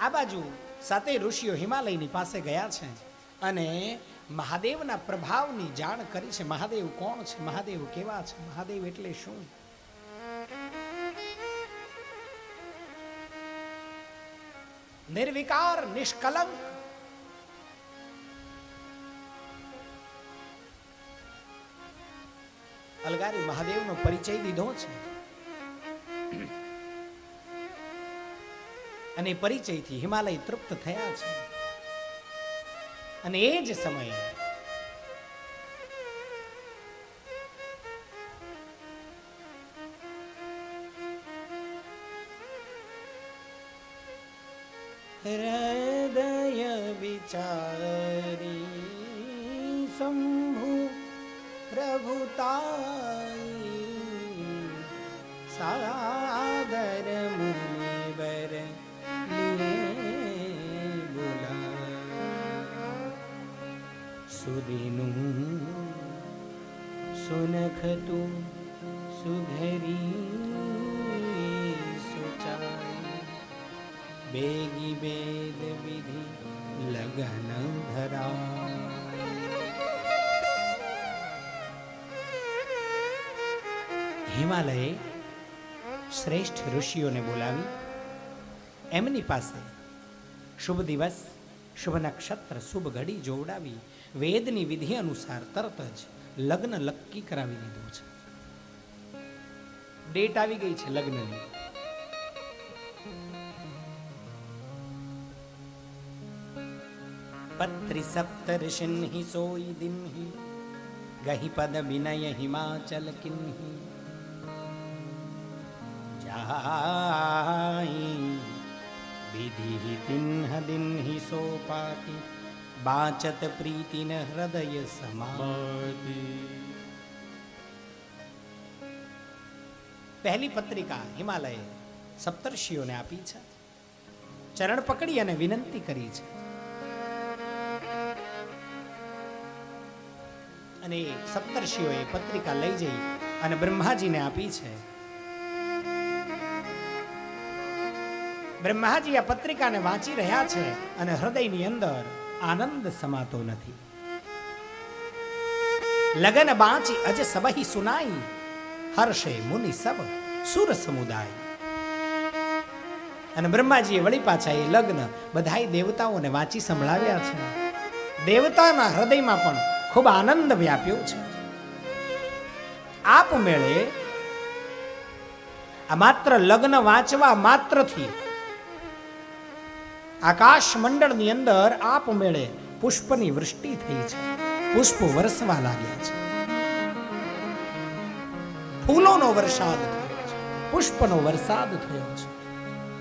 આ બાજુ સાતેય ઋષિઓ હિમાલયની પાસે ગયા છે અને મહાદેવના પ્રભાવની જાણ કરી છે, મહાદેવ કોણ છે? મહાદેવ કેવા છે? મહાદેવ એટલે શું? નિર્વિકાર, નિષ્કલંક. અલગારી મહાદેવનો પરિચય દીધો છે. અને પરિચયથી હિમાલય તૃપ્ત થયા છે. અને એ જ સમયે હૃદય વિચારી શંભુ પ્રભુતા સાદર સુદીનું સુનખ તું સુધરી સુચાઈ બેગી બેદ વિધિ લગન ધરા હિમાલયે શ્રેષ્ઠ ઋષિઓને બોલાવી એમની પાસે શુભ દિવસ શુભ નક્ષત્ર શુભ ઘડી જોવડાવી, વેદની વિધિ અનુસાર તરત જ લગ્ન લક્કી કરાવી દીધું છે. ડેટ આવી ગઈ છે લગ્નની. પત્રી સપ્તર્ષિન્હિ સોઈ દિન્હિ, ગહી પદ વિનય હિમાચલ કિન્હી. જાઈ તિન્હ દિન્હિ સોપાતિ બાચત પ્રીતિન હૃદય સમા પહેલી પત્રિકા હિમાલયે સપ્તર્ષિઓને આપી છે. ચરણ પકડી અને વિનંતી કરી છે. અને સપ્તર્ષિઓએ પત્રિકા લઈ જઈ અને બ્રહ્માજીને આપી છે. બ્રહ્માજી આ પત્રિકાને વાંચી રહ્યા છે અને હૃદયની અંદર આનંદ સમાતો નથી. લગન બાંચી અજ સબહી સુનાઈ, હર્ષે મુનિ સબ સુર સમુદાય. અને બ્રહ્માજીએ વળી પાછા એ લગ્ન બધાય દેવતાઓને વાંચી સંભળાવ્યા છે. દેવતાના હૃદયમાં પણ ખૂબ આનંદ વ્યાપ્યો છે. આપમેળે આ માત્ર લગ્ન વાંચવા માત્રથી આકાશ મંડળની અંદર આપમેળે પુષ્પની વૃષ્ટિ થઈ છે. પુષ્પ વરસવા લાગ્યા છે. ફૂલોનો વરસાદ થયો છે. પુષ્પનો વરસાદ થયો છે.